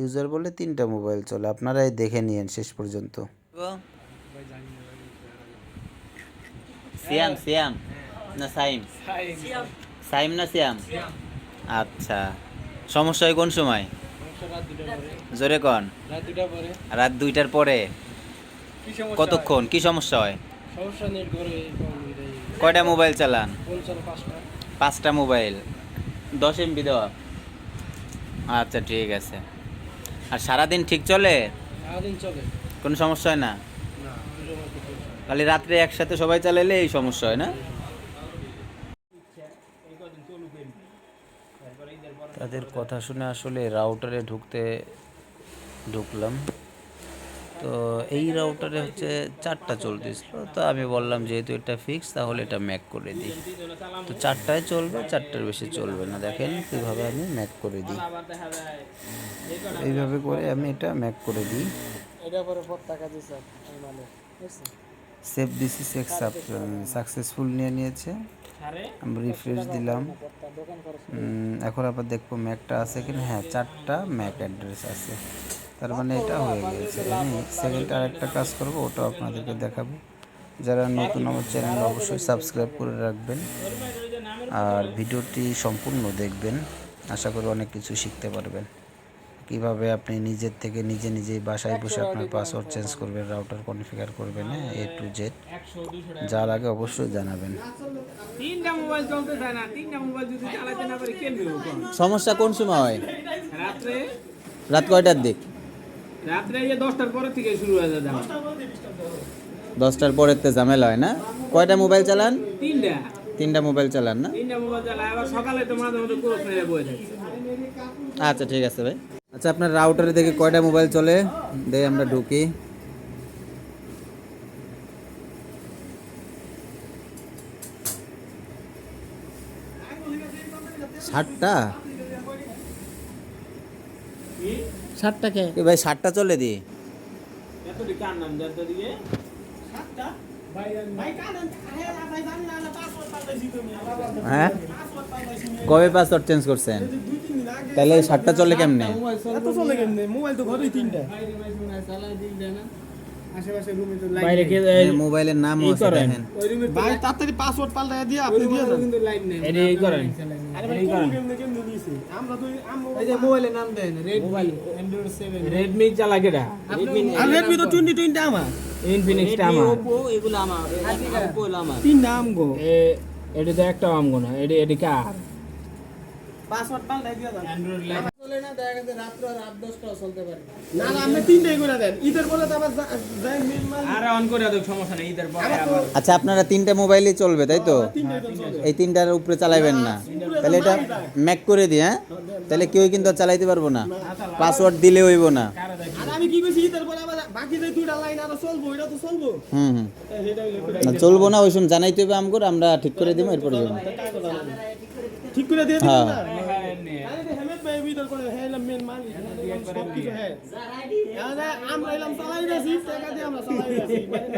User বলে তিনটা mobile চলে আপনারাই দেখে নিয়েন শেষ পর্যন্ত। সিয়াম সিয়াম না সাইম? সাইম। না সিয়াম? আচ্ছা। সমস্যা হয় কোন সময়? জোরে কন। রাত দুটা পরে রাত দুইটার পরে। কি সমস্যা কতক্ষণ? কি সমস্যা হয়? সমস্যা নেট করে কয়টা মোবাইল চালান? পাঁচটা মোবাইল। দশ এমবি দেওয়া। আচ্ছা ঠিক আছে। আর সারাদিন ঠিক চলে? সারাদিন চলে। কোনো সমস্যা হয় না। খালি রাত্রে একসাথে সবাই চালাইলে এই সমস্যা হয় না? তাদের কথা শুনে আসলে রাউটারে ঢুকতে ঢুকলাম। তো এই রাউটারে হচ্ছে চারটা চলতেছিল তো আমি বললাম, যেহেতু এটা ফিক্স তাহলে এটা ম্যাক করে দিই। তো চারটায় চলবে, চারটার বেশি চলবে না। দেখেন কীভাবে আমি ম্যাক করে দিই। এইভাবে করে আমি এটা ম্যাক করে দিই। সেভ দিছি সেক্স সাকসেসফুল নিয়ে নিয়েছে। আমি রিফ্রেশ দিলাম। এখন আবার দেখব ম্যাকটা আছে কিনা। হ্যাঁ চারটা ম্যাক অ্যাড্রেস আছে। তার মানে এটা হয়ে গেছে আমি সেকেন্ড আর একটা কাজ করব ওটাও আপনাদেরকে দেখাবো। যারা নতুন আমার চ্যানেল অবশ্যই সাবস্ক্রাইব করে রাখবেন। আর ভিডিওটি সম্পূর্ণ দেখবেন। আশা করি অনেক কিছু শিখতে পারবেন। কীভাবে আপনি নিজের থেকে নিজে নিজেই বাসায় বসে আপনার পাসওয়ার্ড চেঞ্জ করবেন রাউটার কনফিগার করবেন এ টু জেড যার আগে অবশ্যই জানাবেন। তিনটা মোবাইল চলতে চায় না তিনটা মোবাইল যদি চালাতে না পারে কেন দেবো কোন? সমস্যা কোন সময় হয়? রাত কয়টার দিক? রাত্রে এই দশটার পরে থেকে শুরু হয়ে যায় দশটার পরের তে ঝামেলা হয় না? কয়টা মোবাইল চালান? তিনটা। তিনটা মোবাইল চালান না? তিনটা মোবাইল চালায় আবার সকালে তো মাঝে মধ্যে ক্রস মেরে বয়ে আচ্ছা ঠিক আছে ভাই। আচ্ছা আপনার রাউটারে দেখে কয়টা মোবাইল চলে। দেখে আমরা ঢুকি। ষাটটা? সাতটা কে এ ভাই ষাটটা চলে দি। হ্যাঁ? কবে পাসওয়ার্ড চেঞ্জ করছেন? তাহলে এই ষাটটা চলে কেমনে? চলে কেমনে? মোবাইল তো ঘরেই তিনটা। আশেপাশে রুমে তো বাইরে কে মোবাইলের নাম আছে দেখেন। ভাই তাড়াতাড়ি পাসওয়ার্ড পাল্টায় দিয়ে আপনি দিয়ে যান কিন্তু লাইন নেই। এডি করেন। আরে ভাই কোন কেমনে কেমনে দিয়েছে আমরা তো আমরা এই যে মোবাইলের নাম দেন রেডমি অ্যান্ড্রয়েড 7 রেডমি আর তো 20 20 আমার। ইনফিনিক্স আমার। ওপো এগুলো আমার। ওপো আমার। তিন নাম গো। এ এডি তো একটা আমগো না। এডি এডি কার? পাসওয়ার্ড পাল্টায় দিয়ে অ্যান্ড্রয়েড লাইন না না। আপনি তিনটাই করে দেন। ঈদের পরে তো আবার যাই মাল আরে অন করে দাও সমস্যা নেই ঈদের পরে আবার আচ্ছা আপনারা তিনটা মোবাইলই চলবে তাই তো? এই তিনটার উপরে চালাইবেন না। তাহলে এটা ম্যাক করে দিই হ্যাঁ? তাহলে কেউ কিন্তু আর চালাইতে পারব না। পাসওয়ার্ড দিলে হইব না। আর আমি কি কইছি ঈদের পরে আবার বাকি যে দুইটা লাইন আর চলবো এটা তো চলবো? হুম হুম। সেটা না চলবো না ওই সময় জানাইতে হবে আমরা ঠিক করে দিব এরপরে যাব। ঠিক করে দিয়ে হ্যাঁ। না? রে করে হ্যাঁ এলাম মেন মাল সব কিছু হ্যাঁ। আমরা এলাম চালাই দিয়েছি টাকা দিয়ে আমরা চালাই দিয়েছি মানে